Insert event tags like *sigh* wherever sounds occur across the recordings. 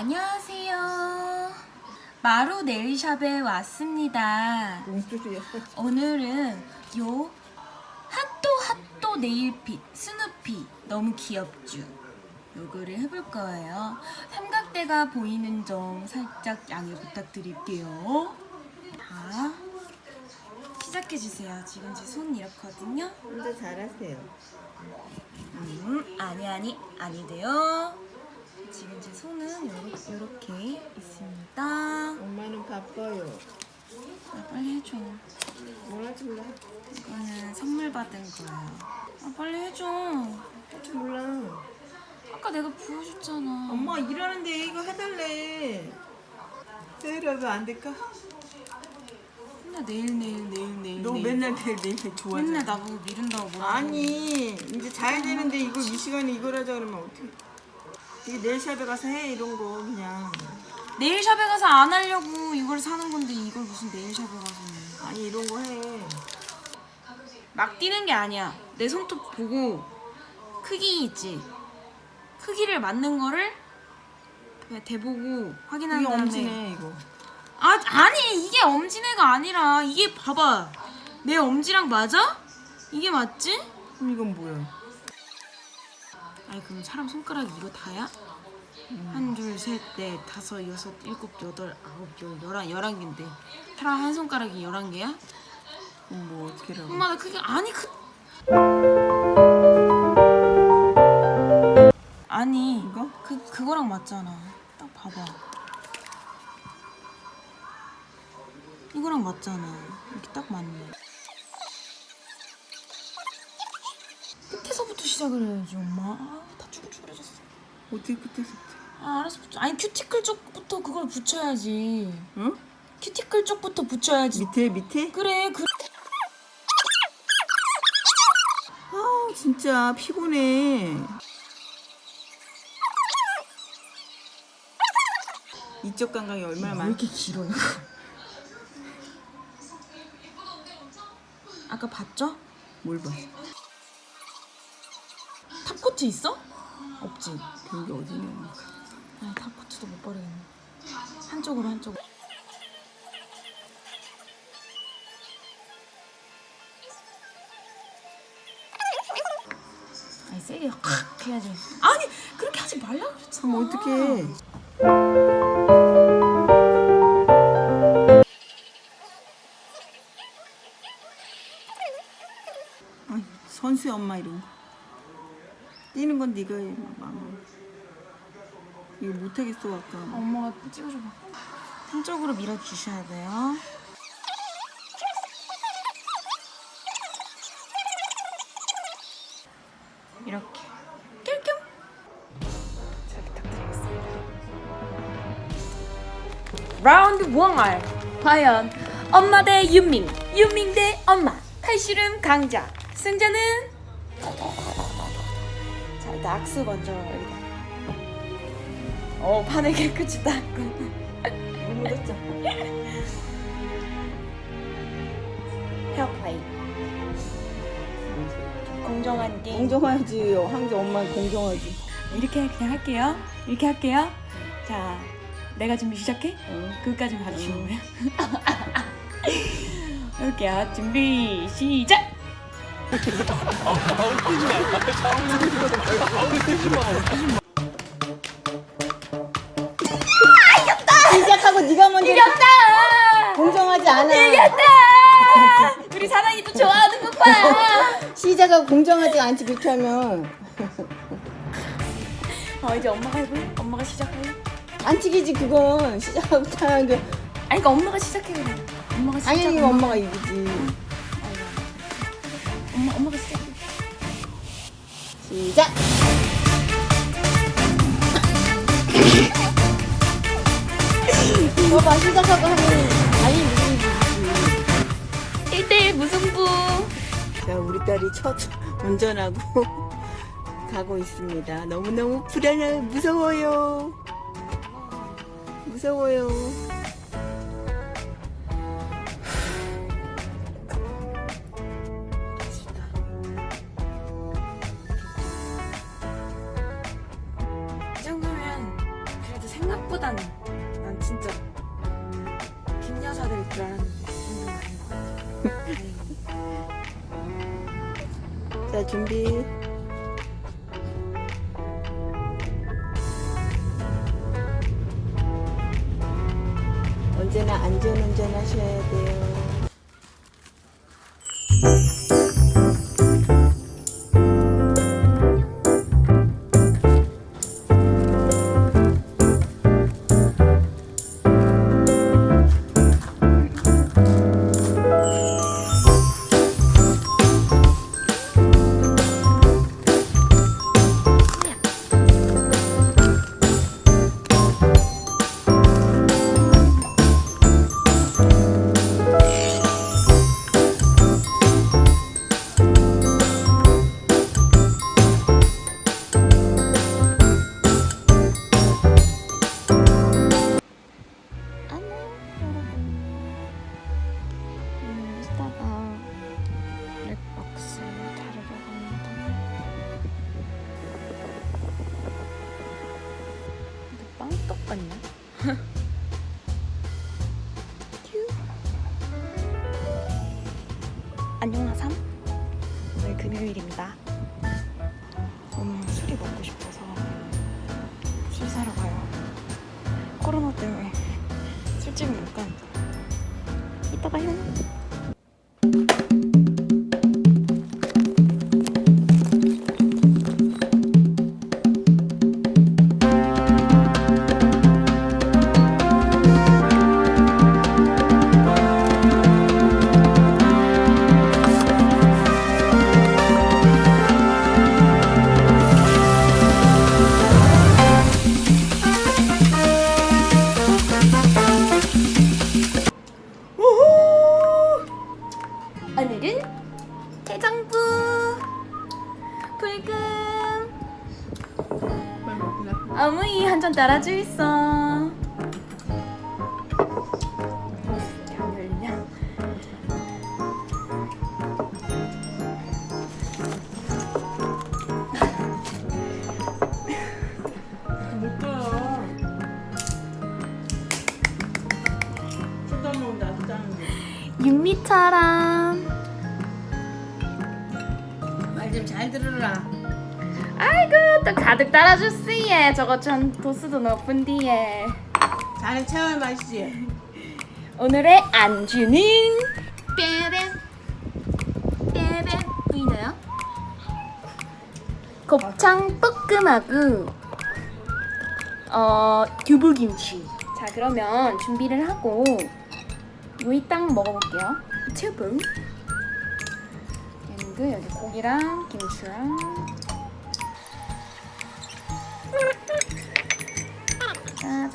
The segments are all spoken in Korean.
안녕하세요. 마루 네일샵에 왔습니다. 오늘은 요 핫도 핫도 네일핏 스누피 너무 귀엽죠? 요거를 해볼 거예요. 삼각대가 보이는 점 살짝 양해 부탁드릴게요. 자, 시작해주세요. 지금 제 손 이렇거든요. 혼자 잘하세요. 음, 아니 아니 아니돼요. 지금 제 손은 요렇게, 요렇게 있습니다. 아, 엄마는 바빠요. 빨리 해줘. 뭐라지 몰라. 이거는 선물 받은 거예요. 아, 빨리 해줘. 할줄 몰라. 아까 내가 보여줬잖아. 엄마 일하는데 이거 해달래. 내일하면 안 될까? 맨날 내일 내일 내일 내일. 너 내일. 맨날 내일 내일 좋아하잖아. 맨날 나보고 미룬다고 뭐라. 아니 이제 자야 되는데 이거 이 시간에 이걸 하자 그러면 어떻게? 이게 네일샵에 가서 해 이런 거 그냥. 네일샵에 가서 안 하려고 이걸 사는 건데 이걸 무슨 네일샵에 가서. 아니 이런 거 해. 막 뛰는 게 아니야. 내 손톱 보고 크기 있지. 크기를 맞는 거를 그냥 대보고 확인한 이게 다음에. 엄지네 이거. 아 아니 이게 엄지네가 아니라 이게 봐봐. 내 엄지랑 맞아? 이게 맞지? 그럼 이건 뭐야? 아니 그럼 사람 손가락이 이거 다야? 한, 둘, 셋, 넷, 다섯, 여섯, 일곱, 여덟, 아홉, 열, 열한, 열한 개인데 사람 한 손가락이 열한 개야? 그럼 뭐 어떻게 라고? 엄마 나 그게 아니 그 아니 이거? 그 그거랑 맞잖아. 딱 봐봐. 이거랑 맞잖아. 이렇게 딱 맞네. 끝에서부터 시작을 해야지 엄마. 아, 다 쭈글쭈글해졌어. 어떻게 끝에서? 아 알았어. 붙여. 아니 큐티클 쪽부터 그걸 붙여야지. 응? 큐티클 쪽부터 붙여야지. 밑에 밑에? 그래 그. 아 진짜 피곤해. 이쪽 감각이 얼마나 많? 길어 이거? 아까 봤죠? 뭘 봐? 탑코트 있어? 없지. 게 어디냐? 아, 탑코트도 못 버리겠네. 한쪽으로 한쪽으로. 아니 세게 확 해야지. 아니 그렇게 하지 말라 그랬잖아. 그럼 어떡해? 아이, 선수의 엄마 거. 뛰는 건 네가 해. 이거 못하겠어 아까. 엄마가 찍어줘봐. 한쪽으로 밀어 주셔야 돼요. 이렇게 낄겸 잘 부탁드리겠습니다. 라운드 1 과연 엄마 대 윤밍, 윤밍 대 엄마 칼슘 강자 승자는 악수 먼저 여기다 어 판을 깨끗이 닦고 물 묻었죠? 헤어플레이 공정한 게임 공정하지. 한게 엄마 공정하지. 이렇게 그냥 할게요 이렇게 할게요 자 내가 준비 시작해? 응. 그까지 봐주시는 거예요? 할게요 준비 시작 시작하고 네가 먼저 이겼다 공정하지 않아. 이겼다 우리 사랑이 또 좋아하는 것 봐 시작하고 공정하지 않지 그렇게 하면 어 이제 엄마가 해볼래? 엄마가 시작할래? 안 찍이지 그건 시작하고 타는 게 아니 그러니까 엄마가 시작해 그래 엄마가 시작 엄마. 엄마가 이기지. 엄마 엄마가 시작해 시작. 봐봐 시작하고 하면 아니 무슨 1대1 무승부 자 우리 딸이 첫 운전하고 *laughs* 가고 있습니다. 너무 너무 불안해 무서워요. 무서워요. 쿨하다니. 난 진짜 김 여사들일 줄 알았는데. 자 준비. 언제나 안전운전 하셔야 돼요. 안녕하삼. 오늘 금요일입니다. 오늘 술이 먹고 싶어서 술 사러 가요. 코로나 때문에 술집을 못 가니까 이따 봐요 가득 따라줬으예 저거 전 도수도 높은 뒤에. 자네 체험해 마시지. 오늘의 안주는? 빼뱀 빼뱀 보이나요? 곱창 볶음하고 어 두부김치. 자 그러면 준비를 하고 요이 땅 먹어볼게요. 튜브 그리고 여기 고기랑 김치랑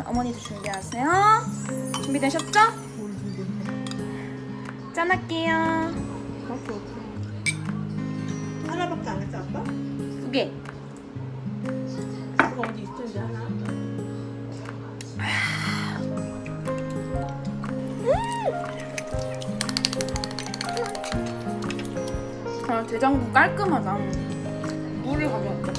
어머니도 준비하세요 준비되셨죠? 짠 할게요 밖에 없어. 하나밖에 안 했어 아빠? 두 개. 그거 어디 있던데 하나? 아, 대장부 깔끔하다. 가면 어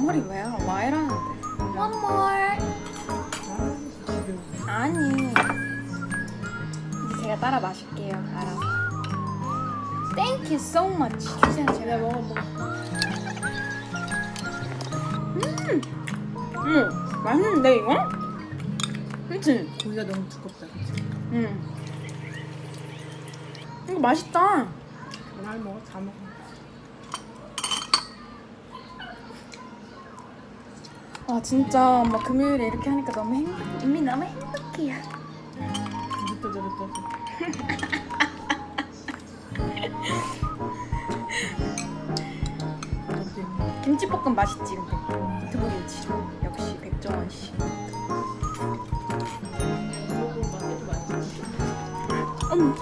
아니 앞머리 왜 와이라는데? One more. 아니. 이제 제가 따라 마실게요. 알아서. Thank you so much. 주세요. 제가 먹어보고. 음. 음. 맛있는데 이거? 그치? 고기가 너무 두껍다. 음. 이거 맛있다. 날 먹어 다 먹어. 아 진짜 엄마 금요일에 이렇게 하니까 너무 행복. 이미 너무 행복해요. 이것도 저것도. 어때? 김치볶음 맛있지 근데. 두부김치. 역시 백종원 씨. 음.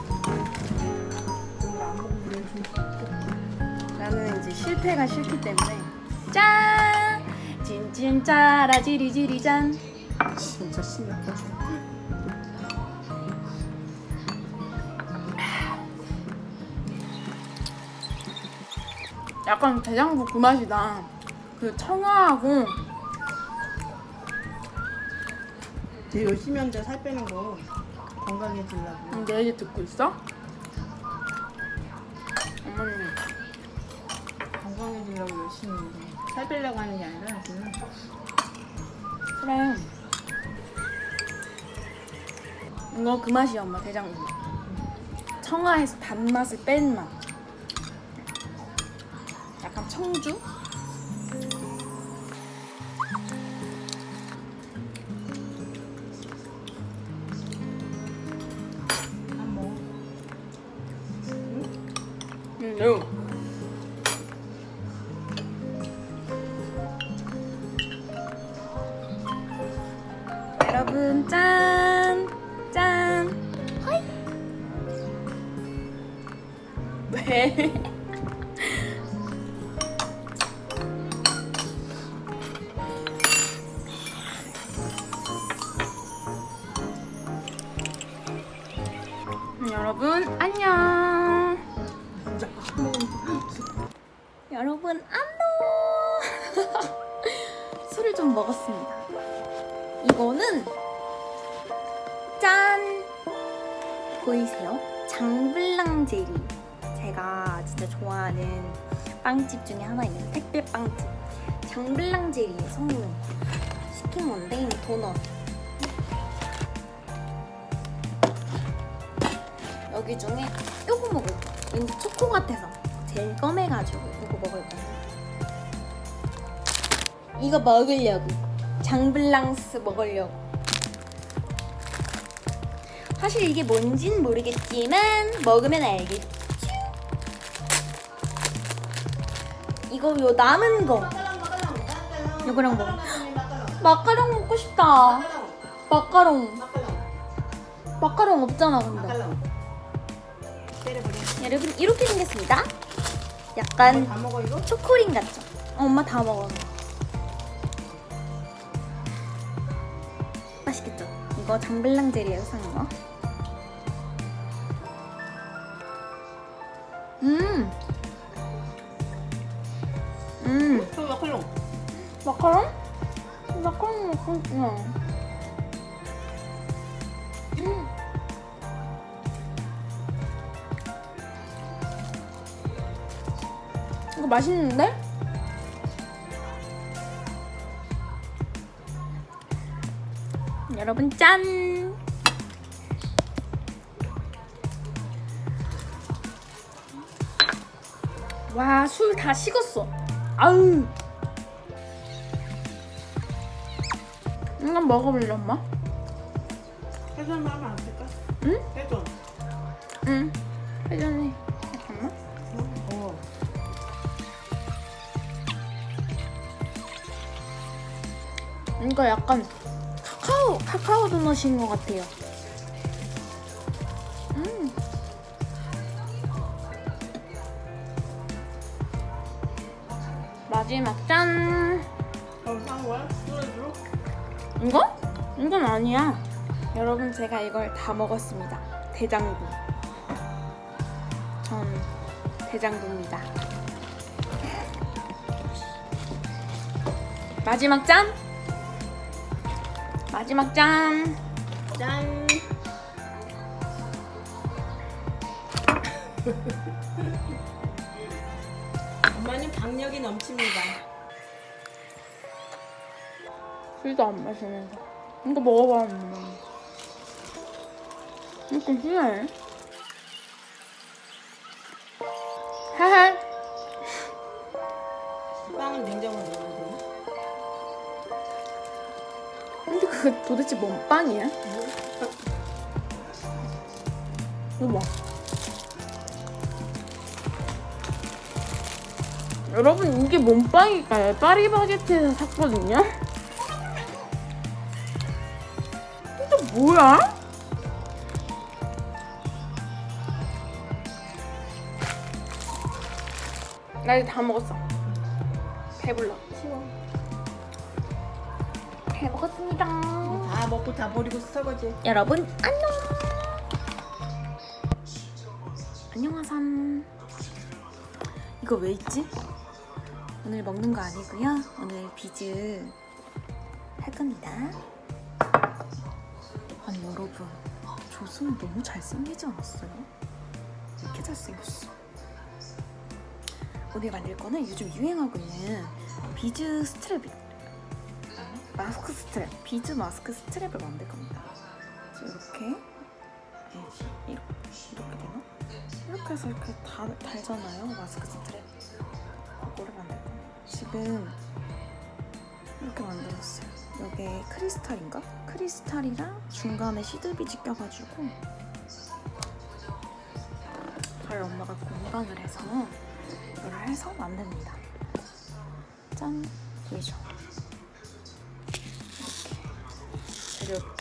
나는 이제 실패가 싫기 때문에 짠! 찐찐 짜라 지리지리 짠 진짜 심했다. 약간 대장부 그 맛이다 그 청아하고 되게 열심히 한다 살 빼는 거 건강해지려고. 내 얘기 듣고 있어? 어머니 건강해지려고 열심히 한다. 살 빼려고 하는 게 아니라 지금. 그래. 이거 그 맛이야 엄마 대장부 청아에서 단맛을 뺀 맛. 약간 청주? 여러분 짠! 짠! 왜? 이거는 짠 보이세요? 장블랑 제리. 제가 진짜 좋아하는 빵집 중에 하나입니다. 택배 빵집. 장블랑 제리의 성분 시킨 건데 도넛. 여기 중에 요거 먹을 거예요. 왠지 초코 같아서 제일 검해가지고 요거 먹을 거예요. 이거 먹으려고 장블랑스 먹으려고. 사실 이게 뭔진 모르겠지만 먹으면 알겠죠. 이거 요 남은 거 요거랑 먹어. 마카롱 먹고 싶다. 마카롱. 마카롱 없잖아 근데. 여러분 이렇게 생겼습니다. 약간 이거? 초코링 같죠? 어, 엄마 다 먹어. 맛있겠죠? 이거 장블랑 젤리에서 산 거. 마카롱? 마카롱 먹고. 음. 이거 맛있는데? 여러분 짠! 와, 술 다 식었어. 아우. 이건 먹어볼래, 엄마? 해전 하면 안 될까? 응? 해전. 응. 회전해. 잠깐만. 어. 이거 약간 카카오 카카오 도넛인 것 같아요. 음. 마지막 짠. 그럼 산 거야? 소리로? 이거? 이건 아니야. 여러분 제가 이걸 다 먹었습니다. 대장부. 전 대장부입니다. 마지막 짠. 마지막 짠. 짠. *laughs* 엄마는 박력이 넘칩니다. 술도 안 마시면서 이거 먹어봐 엄마 이거 신해 하하 빵은 냉장고에 넣어도 되나? 근데 그게 도대체 뭔 빵이야? 이거 봐 여러분 이게 뭔 빵일까요? 파리바게트에서 샀거든요? 뭐야? 나 이제 다 먹었어. 배불러. 치워. 잘 먹었습니다. 다 먹고 다 버리고 설거지. 여러분 안녕. 안녕하삼. 이거 왜 있지? 오늘 먹는 거 아니고요. 오늘 비즈 할 겁니다. 아니 여러분, 조승우 너무 잘생기지 않았어요? 왜 이렇게 잘생겼어? 오늘 만들 거는 요즘 유행하고 있는 비즈 스트랩 마스크 스트랩, 비즈 마스크 스트랩을 만들 겁니다. 이렇게 네, 이렇게, 되나? 이렇게 해서 이렇게 달, 달잖아요, 마스크 스트랩. 그거를 만들 겁니다. 지금 이렇게 만들었어요. 여기 크리스탈인가? 크리스탈이랑 중간에 시드비지 껴가지고 저희 엄마가 공방을 해서 이걸 해서 만듭니다. 짠! 보이죠? 재료 길이는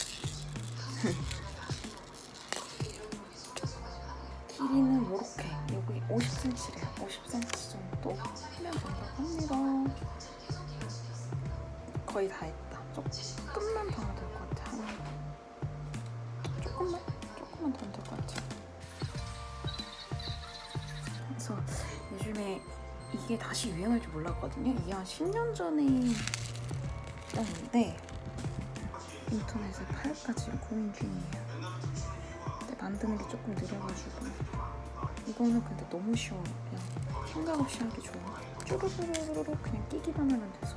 이게 다시 유행할 줄 몰랐거든요 이게 한 10년 전에 떴는데 인터넷에 팔까지 고민 중이에요. 근데 만드는 게 조금 느려가지고 이거는 근데 너무 쉬워요. 그냥 생각 없이 하기 좋아. 쭈루루루루 그냥 끼기만 하면 돼서